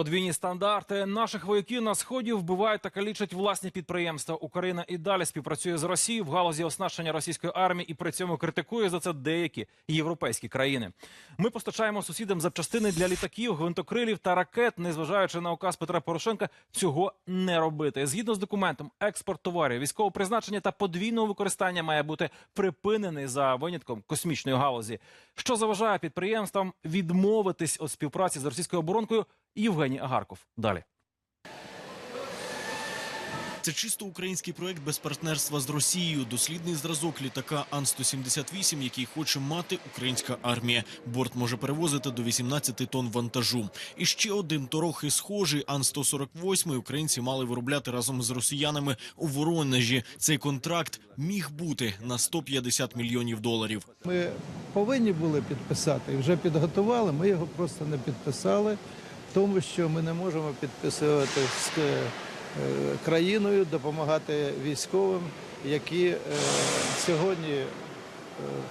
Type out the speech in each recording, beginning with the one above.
Подвійні стандарти наших вояків на сході вбивають та калічать власні підприємства. Україна і далі співпрацює з Росією в галузі оснащення російської армії і при цьому критикує за це деякі європейські країни. Ми постачаємо сусідам запчастини для літаків, гвинтокрилів та ракет, незважаючи на указ Петра Порошенка, цього не робити. Згідно з документом, експорт товарів, військового призначення та подвійного використання має бути припинений за винятком космічної галузі. Що заважає підприємствам відмовитись від співпраці з російською оборонкою? Євгеній Агарков. Далі. Це чисто український проект без партнерства з Росією. Дослідний зразок літака Ан-178, який хоче мати українська армія. Борт може перевозити до 18 тонн вантажу. І ще один трохи схожий Ан-148 українці мали виробляти разом з росіянами у Воронежі. Цей контракт міг бути на 150 мільйонів доларів. Ми повинні були підписати і вже підготували. Ми його просто не підписали, тому що ми не можемо підписувати з е, країною, допомагати військовим, які е, сьогодні е,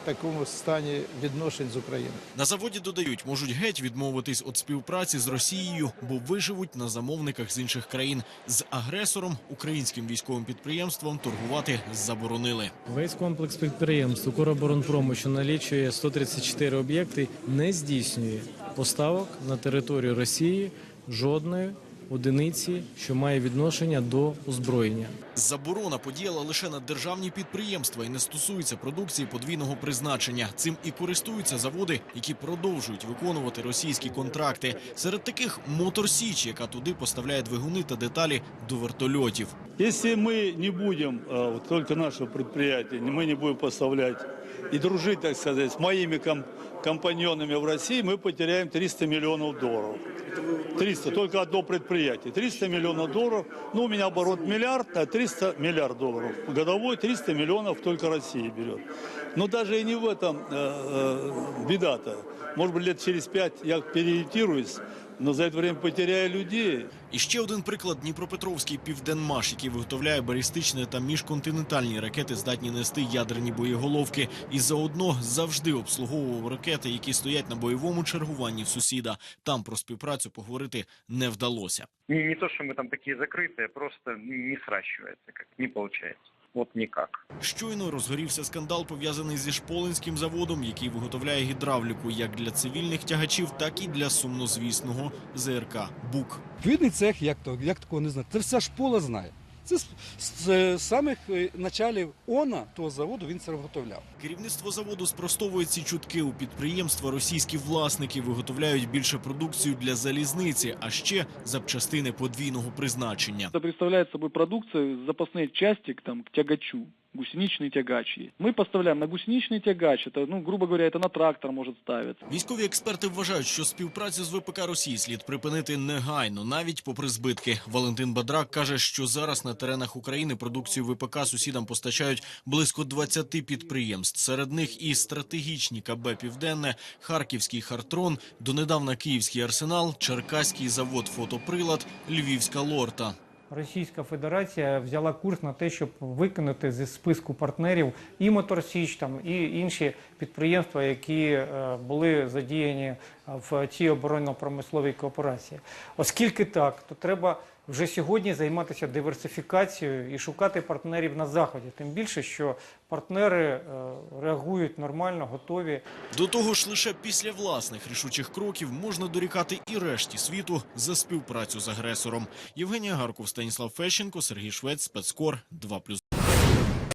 в такому стані відношень з Україною. На заводі додають, можуть геть відмовитись від співпраці з Росією, бо виживуть на замовниках з інших країн. З агресором українським військовим підприємством торгувати заборонили. Весь комплекс підприємств «Укроборонпрому», що налічує 134 об'єкти, не здійснює поставок на територію Росії жодної одиниці, що має відношення до озброєння. Заборона подіяла лише на державні підприємства і не стосується продукції подвійного призначення. Цим і користуються заводи, які продовжують виконувати російські контракти. Серед таких Мотор Січ, яка туди поставляє двигуни та деталі до вертольотів. Если мы не будем, а, вот только наше предприятие, мы не будем поставлять и дружить, так сказать, с моими ком- компаньонами в России, мы потеряем 300 миллионов долларов. 300, только одно предприятие. 300 миллионов долларов, ну у меня оборот миллиард, а 300 миллиард долларов. Годовой 300 миллионов только Россия берет. Но даже и не в этом э, э, беда-то. Может быть, лет через пять я переориентируюсь, но за это время потеряю людей. І ще один приклад Дніпропетровський південмаш, який виготовляє балістичні та міжконтинентальні ракети, здатні нести ядерні боєголовки, і заодно завжди обслуговував ракети, які стоять на бойовому чергуванні в сусіда. Там про співпрацю поговорити не вдалося. Не, не то, что мы там такие закрытые, просто не сращивается, как не получается. Вот ніяк. Щойно розгорівся скандал, пов'язаний зі Шполинським заводом, який виготовляє гідравліку як для цивільних тягачів, так і для сумнозвісного ЗРК БУК. Відповідний цех, як, то, як такого не знати. Це вся шпола знає. Це з, з самих е, началів ОНА того заводу він це виготовляв. Керівництво заводу спростовує ці чутки. У підприємства російські власники виготовляють більше продукцію для залізниці, а ще запчастини подвійного призначення. Це представляє собою продукцію запасные части там, к тягачу, гусеничный тягач. есть. Мы поставляем на гусеничный тягач, это, ну, грубо говоря, это на трактор может ставиться. Військові експерти вважають, що співпрацю з ВПК Росії слід припинити негайно, навіть попри збитки. Валентин Бадрак каже, що зараз на теренах України продукцію ВПК сусідам постачають близько 20 підприємств. Серед них і стратегічні КБ Південне, Харківський Хартрон, донедавна Київський арсенал, Черкаський завод фотоприлад, Львівська лорта. Російська Федерація взяла курс на те, щоб викинути зі списку партнерів і Моторсіч, там і інші підприємства, які е, були задіяні в цій оборонно-промисловій кооперації. Оскільки так, то треба вже сьогодні займатися диверсифікацією і шукати партнерів на заході. Тим більше, що партнери е, реагують нормально, готові. До того ж, лише після власних рішучих кроків можна дорікати і решті світу за співпрацю з агресором. Євгенія Гарков, Станіслав Фещенко, Сергій Швець, Спецкор 2+,2.